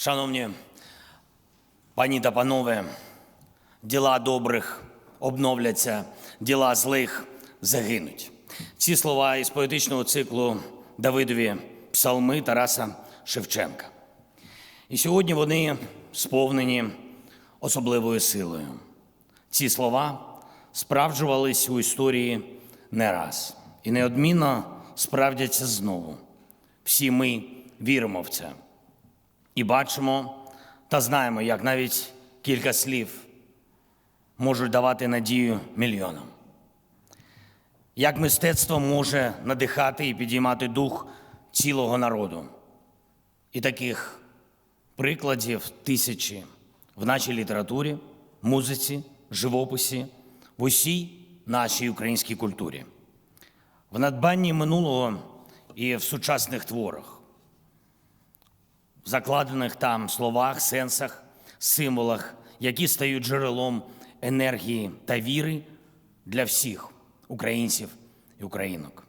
Шановні пані та панове, діла добрих обновляться, діла злих загинуть. Ці слова із поетичного циклу Давидові псалми Тараса Шевченка. І сьогодні вони сповнені особливою силою. Ці слова справджувались у історії не раз і неодмінно справдяться знову. Всі ми віримо в це і бачимо та знаємо, як навіть кілька слів можуть давати надію мільйонам. Як мистецтво може надихати і підіймати дух цілого народу. І таких прикладів тисячі в нашій літературі, музиці, живописі, в усій нашій українській культурі, в надбанні минулого і в сучасних творах, в закладених там словах, сенсах, символах, які стають джерелом енергії та віри для всіх українців і українок.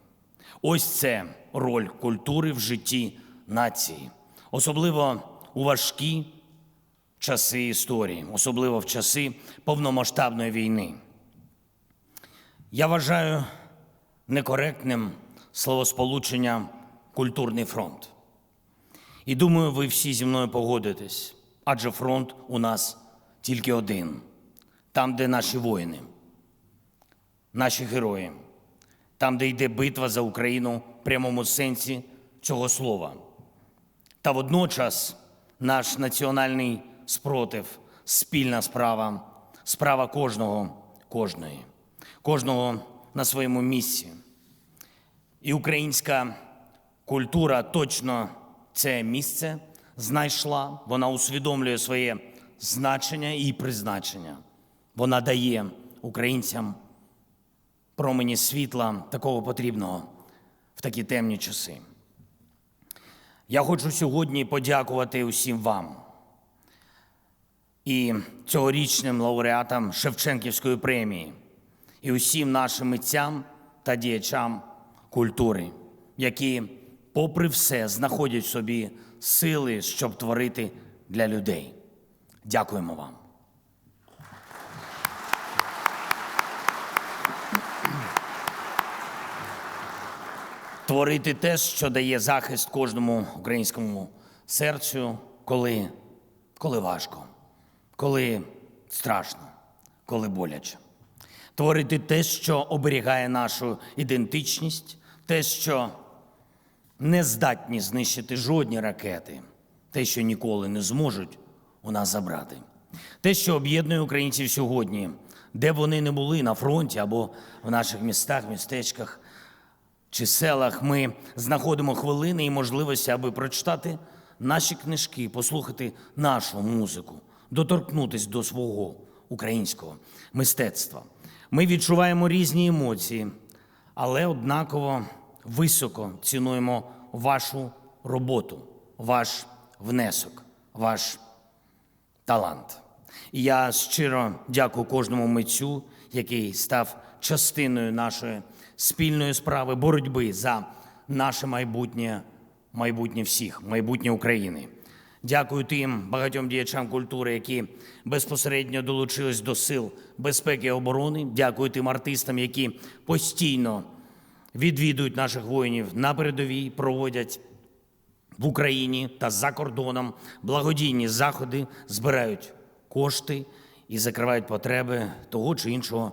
Ось це роль культури в житті нації, особливо у важкі часи історії, особливо в часи повномасштабної війни. Я вважаю некоректним словосполучення культурний фронт. І думаю, ви всі зі мною погодитесь, адже фронт у нас тільки один там, де наші воїни, наші герої, там, де йде битва за Україну в прямому сенсі цього слова. Та водночас наш національний спротив, спільна справа, справа кожного, кожної, кожного на своєму місці. І українська культура точно це місце знайшла, вона усвідомлює своє значення і призначення. Вона дає українцям промені світла такого потрібного в такі темні часи. Я хочу сьогодні подякувати усім вам і цьогорічним лауреатам Шевченківської премії, і усім нашим митцям та діячам культури, які, попри все, знаходять собі сили, щоб творити для людей. Дякуємо вам. Творити те, що дає захист кожному українському серцю, коли, коли важко, коли страшно, коли боляче. Творити те, що оберігає нашу ідентичність, те, що не здатні знищити жодні ракети, те, що ніколи не зможуть у нас забрати. Те, що об'єднує українців сьогодні, де б вони не були на фронті або в наших містах, містечках чи селах, ми знаходимо хвилини і можливості, аби прочитати наші книжки, послухати нашу музику, доторкнутися до свого українського мистецтва. Ми відчуваємо різні емоції, але однаково високо цінуємо вашу роботу, ваш внесок, ваш талант. І я щиро дякую кожному митцю, який став частиною нашої спільної справи боротьби за наше майбутнє, майбутнє всіх, майбутнє України. Дякую тим багатьом діячам культури, які безпосередньо долучились до сил безпеки і оборони. Дякую тим артистам, які постійно відвідують наших воїнів на передовій, проводять в Україні та за кордоном благодійні заходи, збирають кошти і закривають потреби того чи іншого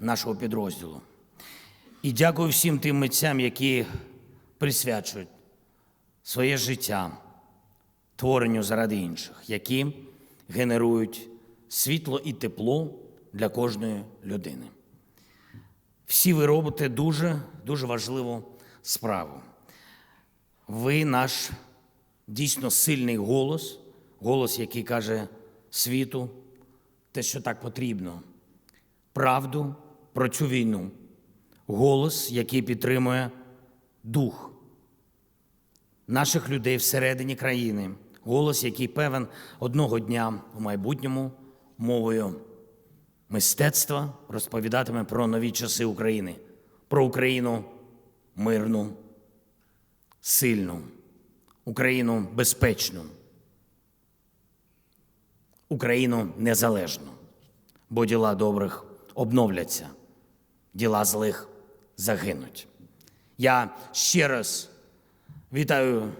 нашого підрозділу. І дякую всім тим митцям, які присвячують своє життя творенню заради інших, які генерують світло і тепло для кожної людини. Всі ви робите дуже, дуже важливу справу. Ви наш дійсно сильний голос, голос, який каже світу те, що так потрібно, правду про цю війну, голос, який підтримує дух наших людей всередині країни, голос, який певен одного дня у майбутньому мовою мистецтва розповідатиме про нові часи України, про Україну мирну, сильну, Україну безпечну, Україну незалежну, бо діла добрих обновляться, діла злих загинуть. Я ще раз вітаю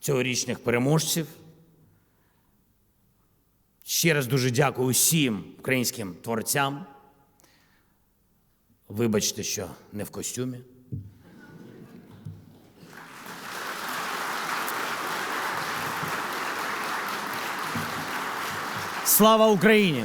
цьогорічних переможців. Ще раз дуже дякую усім українським творцям. Вибачте, що не в костюмі. Слава Україні!